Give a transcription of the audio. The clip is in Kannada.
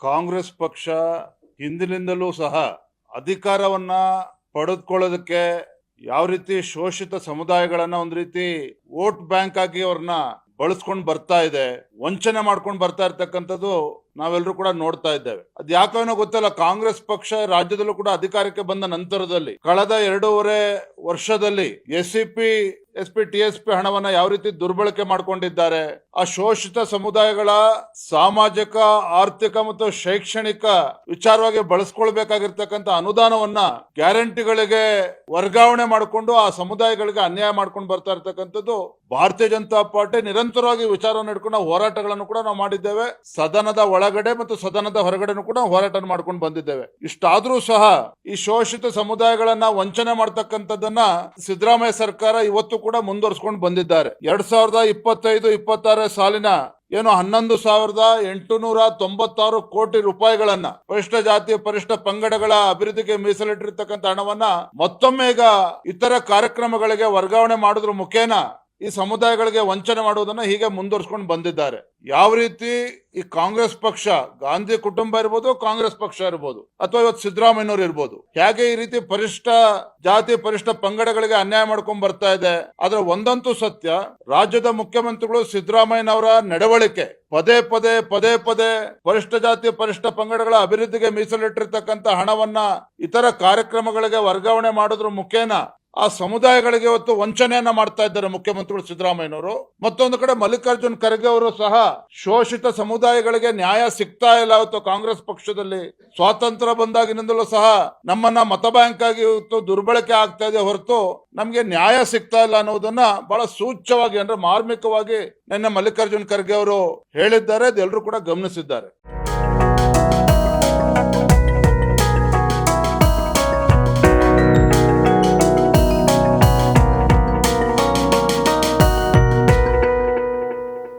ಕಾಂಗ್ರೆಸ್ ಪಕ್ಷ ಹಿಂದಿನಿಂದಲೂ ಸಹ ಅಧಿಕಾರವನ್ನ ಪಡೆದುಕೊಳ್ಳೋದಕ್ಕೆ ಯಾವ ರೀತಿ ಶೋಷಿತ ಸಮುದಾಯಗಳನ್ನ ಒಂದ್ ರೀತಿ ವೋಟ್ ಬ್ಯಾಂಕ್ ಆಗಿ ಅವ್ರನ್ನ ಬಳಸ್ಕೊಂಡು ಬರ್ತಾ ಇದೆ, ವಂಚನೆ ಮಾಡ್ಕೊಂಡು ಬರ್ತಾ ಇರ್ತಕ್ಕಂಥದ್ದು ನಾವೆಲ್ಲರೂ ಕೂಡ ನೋಡ್ತಾ ಇದ್ದೇವೆ. ಅದ್ ಯಾಕೋ ಏನೋ ಗೊತ್ತಿಲ್ಲ, ಕಾಂಗ್ರೆಸ್ ಪಕ್ಷ ರಾಜ್ಯದಲ್ಲೂ ಕೂಡ ಅಧಿಕಾರಕ್ಕೆ ಬಂದ ನಂತರದಲ್ಲಿ ಕಳೆದ ಎರಡೂವರೆ ವರ್ಷದಲ್ಲಿ S C P S P ಹಣವನ್ನ ಯಾವ ರೀತಿ ದುರ್ಬಳಕೆ ಮಾಡ್ಕೊಂಡಿದ್ದಾರೆ, ಆ ಶೋಷಿತ ಸಮುದಾಯಗಳ ಸಾಮಾಜಿಕ, ಆರ್ಥಿಕ ಮತ್ತು ಶೈಕ್ಷಣಿಕ ವಿಚಾರವಾಗಿ ಬಳಸ್ಕೊಳ್ಬೇಕಾಗಿರ್ತಕ್ಕಂಥ ಅನುದಾನವನ್ನ ಗ್ಯಾರಂಟಿಗಳಿಗೆ ವರ್ಗಾವಣೆ ಮಾಡಿಕೊಂಡು ಆ ಸಮುದಾಯಗಳಿಗೆ ಅನ್ಯಾಯ ಮಾಡ್ಕೊಂಡು ಬರ್ತಾ ಇರ್ತಕ್ಕಂಥದ್ದು ಭಾರತೀಯ ಜನತಾ ಪಾರ್ಟಿ ನಿರಂತರವಾಗಿ ವಿಚಾರವನ್ನು ನಾವು ಹೋರಾಟಗಳನ್ನು ಕೂಡ ನಾವು ಮಾಡಿದ್ದೇವೆ. ಸದನದ ಒಳಗಡೆ ಮತ್ತು ಸದನದ ಹೊರಗಡೆನೂ ಕೂಡ ಹೋರಾಟ ಮಾಡ್ಕೊಂಡು ಬಂದಿದ್ದೇವೆ. ಇಷ್ಟಾದ್ರೂ ಸಹ ಈ ಶೋಷಿತ ಸಮುದಾಯಗಳನ್ನ ವಂಚನೆ ಮಾಡ್ತಕ್ಕಂಥದ್ದನ್ನ ಸಿದ್ದರಾಮಯ್ಯ ಸರ್ಕಾರ ಇವತ್ತು ಕೂಡ ಮುಂದುವರಿಸಿಕೊಂಡು ಬಂದಿದ್ದಾರೆ. ಎರಡ್ ಸಾವಿರದ ಇಪ್ಪತ್ತೈದು ಇಪ್ಪತ್ತಾರ ಸಾಲಿನ ಏನು ಹನ್ನೊಂದು ಸಾವಿರದ ಎಂಟುನೂರ ತೊಂಬತ್ತಾರು ಕೋಟಿ ರೂಪಾಯಿಗಳನ್ನ ಪರಿಷ್ಠ ಜಾತಿ ಪರಿಷ್ಠ ಪಂಗಡಗಳ ಅಭಿವೃದ್ಧಿಗೆ ಮೀಸಲಿಟ್ಟಿರ್ತಕ್ಕಂಥ ಹಣವನ್ನ ಮತ್ತೊಮ್ಮೆ ಈಗ ಇತರ ಕಾರ್ಯಕ್ರಮಗಳಿಗೆ ವರ್ಗಾವಣೆ ಮಾಡೋದ್ರ ಮುಖೇನ ಈ ಸಮುದಾಯಗಳಿಗೆ ವಂಚನೆ ಮಾಡುವುದನ್ನ ಹೀಗೆ ಮುಂದುವರ್ಸ್ಕೊಂಡು ಬಂದಿದ್ದಾರೆ. ಯಾವ ರೀತಿ ಈ ಕಾಂಗ್ರೆಸ್ ಪಕ್ಷ, ಗಾಂಧಿ ಕುಟುಂಬ ಇರ್ಬೋದು, ಕಾಂಗ್ರೆಸ್ ಪಕ್ಷ ಇರ್ಬೋದು, ಅಥವಾ ಇವತ್ತು ಸಿದ್ದರಾಮಯ್ಯನವರು ಇರ್ಬೋದು, ಹೇಗೆ ಈ ರೀತಿ ಪರಿಷ್ಠ, ಜಾತಿ ಪರಿಷ್ಠ ಪಂಗಡಗಳಿಗೆ ಅನ್ಯಾಯ ಮಾಡ್ಕೊಂಡ್ ಬರ್ತಾ ಇದೆ, ಆದ್ರೆ ಒಂದಂತೂ ಸತ್ಯ, ರಾಜ್ಯದ ಮುಖ್ಯಮಂತ್ರಿಗಳು ಸಿದ್ದರಾಮಯ್ಯನವರ ನಡವಳಿಕೆ, ಪದೇ ಪದೇ ಪದೇ ಪದೇ ಪರಿಷ್ಠ ಜಾತಿ ಪರಿಷ್ಠ ಪಂಗಡಗಳ ಅಭಿವೃದ್ಧಿಗೆ ಮೀಸಲಿಟ್ಟಿರ್ತಕ್ಕಂಥ ಹಣವನ್ನ ಇತರ ಕಾರ್ಯಕ್ರಮಗಳಿಗೆ ವರ್ಗಾವಣೆ ಮಾಡೋದ್ರ ಮುಖೇನ ಆ ಸಮುದಾಯಗಳಿಗೆ ಇವತ್ತು ವಂಚನೆಯನ್ನ ಮಾಡ್ತಾ ಇದ್ದಾರೆ ಮುಖ್ಯಮಂತ್ರಿಗಳು ಸಿದ್ದರಾಮಯ್ಯನವರು. ಮತ್ತೊಂದು ಕಡೆ ಮಲ್ಲಿಕಾರ್ಜುನ್ ಖರ್ಗೆ ಅವರು ಸಹ ಶೋಷಿತ ಸಮುದಾಯಗಳಿಗೆ ನ್ಯಾಯ ಸಿಗ್ತಾ ಇಲ್ಲ. ಇವತ್ತು ಕಾಂಗ್ರೆಸ್ ಪಕ್ಷದಲ್ಲಿ ಸ್ವಾತಂತ್ರ್ಯ ಬಂದಾಗಿನಿಂದಲೂ ಸಹ ನಮ್ಮನ್ನ ಮತ ಬ್ಯಾಂಕ್ ಆಗಿ ಇವತ್ತು ದುರ್ಬಳಕೆ ಆಗ್ತಾ ಇದೆ ಹೊರತು ನಮ್ಗೆ ನ್ಯಾಯ ಸಿಗ್ತಾ ಇಲ್ಲ ಅನ್ನೋದನ್ನ ಬಹಳ ಸೂಚ್ಯವಾಗಿ ಅಂದ್ರೆ ಮಾರ್ಮಿಕವಾಗಿ ನಿನ್ನೆ ಮಲ್ಲಿಕಾರ್ಜುನ್ ಖರ್ಗೆ ಅವರು ಹೇಳಿದ್ದಾರೆ. ಅದೆಲ್ಲರೂ ಕೂಡ ಗಮನಿಸಿದ್ದಾರೆ.